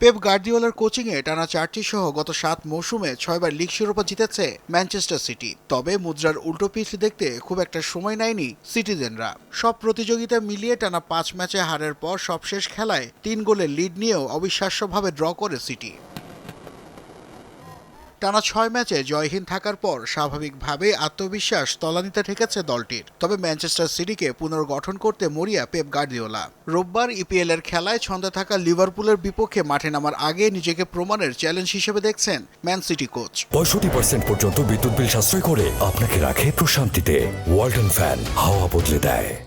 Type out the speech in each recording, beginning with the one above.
Pep গার্দিওলার কোচিংয়ে টানা চারটি সহ গত সাত মৌসুমে ছয়বার লিগ শিরোপা জিতেছে ম্যানচেস্টার সিটি। তবে মুদ্রার উল্টো পিচ দেখতে খুব একটা সময় নেয়নি সিটিজেনরা। সব প্রতিযোগিতা মিলিয়ে টানা পাঁচ ম্যাচে হারের পর সবশেষ খেলায় তিন গোলের লিড নিয়েও অবিশ্বাস্যভাবে ড্র করে সিটি। টানা ছয় ম্যাচে জয়হীন থাকার পর স্বাভাবিকভাবেই আত্মবিশ্বাস তলানিতে ঠেকেছে দলটির। তবে ম্যানচেস্টার সিটিকে পুনর্গঠন করতে মরিয়া পেপ গার্দিওলা। রোববার ইপিএল এর খেলায় ছন্দে থাকা লিভারপুলের বিপক্ষে মাঠে নামার আগে নিজেকে প্রমাণের চ্যালেঞ্জ হিসেবে দেখছেন ম্যান সিটি কোচ। পঁয়ষট্টি পার্সেন্ট পর্যন্ত বিদ্যুৎ বিল সাশ্রয় করে আপনাকে রাখে প্রশান্তিতে। ওয়ালটন ফ্যান হাওয়া বদলে দেয়।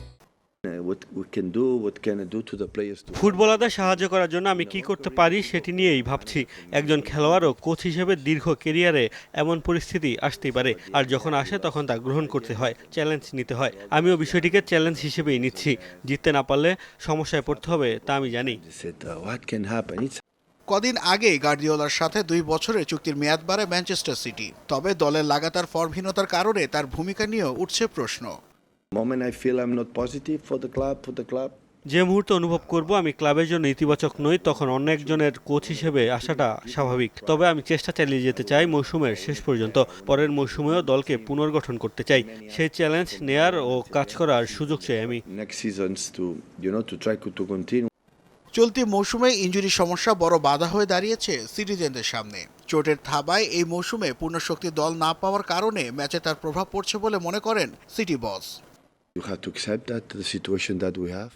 ফুটবলারদের সাহায্য করার জন্য আমি কি করতে পারি সেটি নিয়েই ভাবছি। একজন খেলোয়াড় ও কোচ হিসেবে দীর্ঘ কেরিয়ারে এমন পরিস্থিতি আসতেই পারে আর যখন আসে তখন তা গ্রহণ করতে হয় চ্যালেঞ্জ নিতে হয়। আমিও বিষয়টিকে চ্যালেঞ্জ হিসেবেই নিচ্ছি। জিততে না পারলে সমস্যায় পড়তে হবে তা আমি জানি। Uh, what can happen? It's কদিন আগেই গার্দিওলার সাথে দুই বছরের চুক্তির মেয়াদ বাড়ে ম্যানচেস্টার সিটি। তবে দলের লাগাতার ফর্মহীনতার কারণে তার ভূমিকা নিয়েও উঠছে প্রশ্ন। Moment I feel I'm not positive for the club, for the club. যে মুহূর্তে অনুভব করব আমি ক্লাবের জন্য ইতিবাচক নই তখন অন্য একজনের কোচ হিসেবে আসাটা স্বাভাবিক। তবে আমি চেষ্টা চালিয়ে যেতে চাই মৌসুমের শেষ পর্যন্ত। পরের মৌসুমেও দলকে পুনর্গঠন করতে চাই। সেই চ্যালেঞ্জ নেয়ার ও কাজ করার সুযোগ চাই আমি। Next seasons to, you know, to try to to continue. চলতি মৌসুমে ইঞ্জুরি সমস্যা বড় বাধা হয়ে দাঁড়িয়েছে সিটিজেনদের সামনে। চোটের থাবায় এই মৌসুমে পূর্ণশক্তি দল না পাওয়ার কারণে ম্যাচে তার প্রভাব পড়ছে বলে মনে করেন সিটি বস।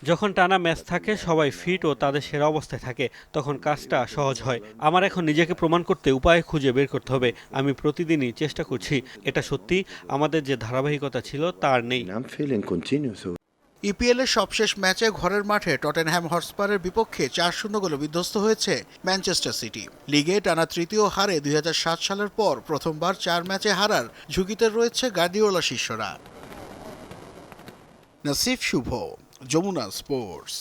যখন টানা ম্যাচ থাকে সবাই ফিট ও তাদের সেরা অবস্থায় থাকে তখন কাজটা সহজ হয়। আমার এখন নিজেকে প্রমাণ করতে উপায় খুঁজে বের করতে হবে। আমি প্রতিদিনই চেষ্টা করছি এটা সত্যি আমাদের যে ধারাবাহিকতা ছিল তার নেই। ইপিএল এর সবশেষ ম্যাচে ঘরের মাঠে টটেনহ্যাম হটস্পারের বিপক্ষে চার শূন্য গোলে বিধ্বস্ত হয়েছে ম্যানচেস্টার সিটি। লিগে টানা তৃতীয় হারে দুই হাজার সাত সালের পর প্রথমবার চার ম্যাচে হারার ঝুঁকিতে রয়েছে গার্দিওলা শিষ্যরা। নাসিফ শুভ যমুনা স্পোর্টস